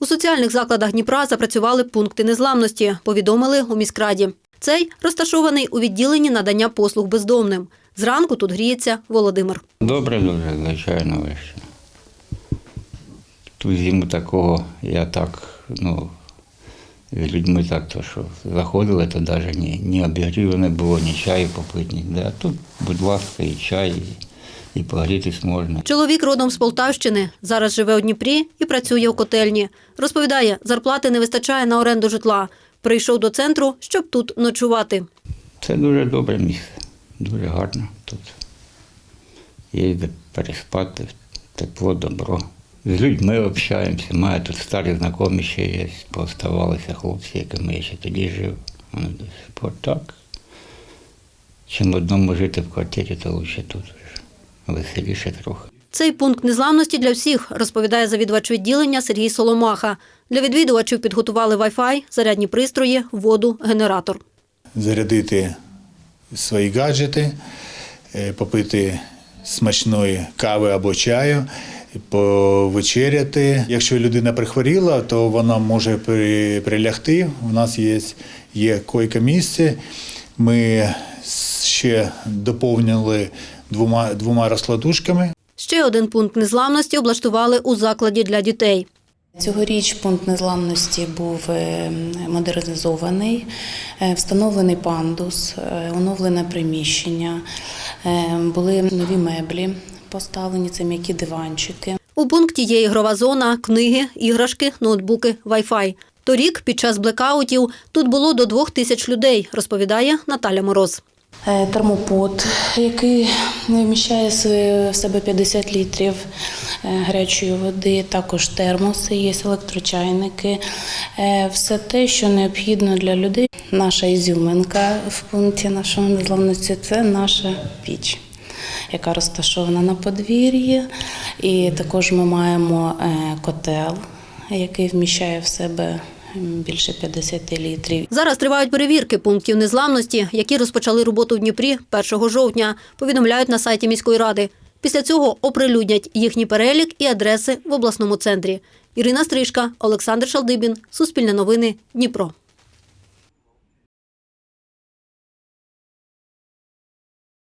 У соціальних закладах Дніпра запрацювали пункти незламності, повідомили у міськраді. Цей розташований у відділенні надання послуг бездомним. Зранку тут гріється Володимир. Добре дуже, звичайно, вище. Ту зиму такого я так, ну, з людьми так, то що заходили, то навіть ні, ні обігріву не було, ні чаю попити, ніде. А тут, будь ласка, і чай, і, і погрітись можна. Чоловік родом з Полтавщини. Зараз живе у Дніпрі і працює у котельні. Розповідає, зарплати не вистачає на оренду житла. Прийшов до центру, щоб тут ночувати. Це дуже добре місце, дуже гарно тут. Є де переспати, тепло, добро. З людьми общаємося. Маю тут старі знайомі ще є, пооставалися хлопці, якими я ще тоді жив. Вони до сих пор так. Чим одному жити в квартирі, то лише тут веселіше трохи. Цей пункт незламності для всіх, розповідає завідувач відділення Сергій Соломаха. Для відвідувачів підготували Wi-Fi, зарядні пристрої, воду, генератор. зарядити свої гаджети, е, попити смачної кави або чаю, повечеряти. Якщо людина прихворіла, то вона може при- прилягти. У нас є, є койка місце. Ми ще доповнили двома, двома розкладушками. Ще один пункт незламності облаштували у закладі для дітей. Цьогоріч пункт незламності був е, модернізований, е, встановлений пандус, е, оновлене приміщення, були нові меблі поставлені, це м'які диванчики. У пункті є ігрова зона, книги, іграшки, ноутбуки, Wi-Fi. Торік, під час блекаутів, тут було до двох тисяч людей, розповідає Наталя Мороз. Е, Термопод, який вміщає в себе 50 літрів е, гарячої води, також термоси, є електрочайники, Е, все те, що необхідно для людей. Наша ізюминка в пункті нашої незламності це наша піч, яка розташована на подвір'ї. І також ми маємо котел, який вміщає в себе більше 50 літрів. Зараз тривають перевірки пунктів незламності, які розпочали роботу в Дніпрі 1 жовтня, повідомляють на сайті міської ради. Після цього оприлюднять їхній перелік і адреси в обласному центрі. Ірина Стрижка, Олександр Шалдибін, Суспільне новини, Дніпро.